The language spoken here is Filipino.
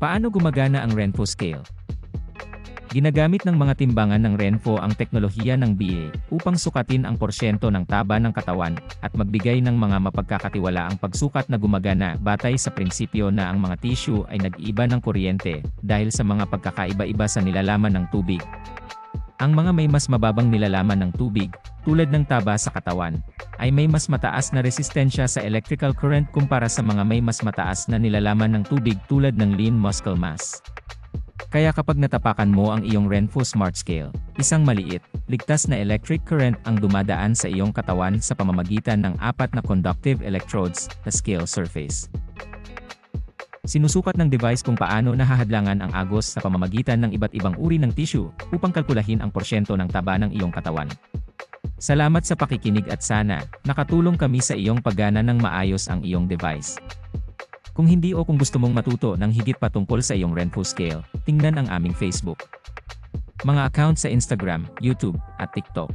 Paano gumagana ang Renfo scale? Ginagamit ng mga timbangan ng Renfo ang teknolohiya ng BA upang sukatin ang porsyento ng taba ng katawan at magbigay ng mga mapagkakatiwalaang pagsukat na gumagana batay sa prinsipyo na ang mga tissue ay nag-iba ng kuryente dahil sa mga pagkakaiba-iba sa nilalaman ng tubig. Ang mga may mas mababang nilalaman ng tubig, tulad ng taba sa katawan, ay may mas mataas na resistensya sa electrical current kumpara sa mga may mas mataas na nilalaman ng tubig tulad ng lean muscle mass. Kaya kapag natapakan mo ang iyong Renfo Smart Scale, isang maliit, ligtas na electric current ang dumadaan sa iyong katawan sa pamamagitan ng apat na conductive electrodes sa scale surface. Sinusukat ng device kung paano nahahadlangan ang agos sa pamamagitan ng iba't ibang uri ng tissue upang kalkulahin ang porsyento ng taba ng iyong katawan. Salamat sa pakikinig at sana nakatulong kami sa iyong paggana ng maayos ang iyong device. Kung hindi o kung gusto mong matuto ng higit pa tungkol sa iyong Renfo scale, tingnan ang aming Facebook. Mga account sa Instagram, YouTube, at TikTok.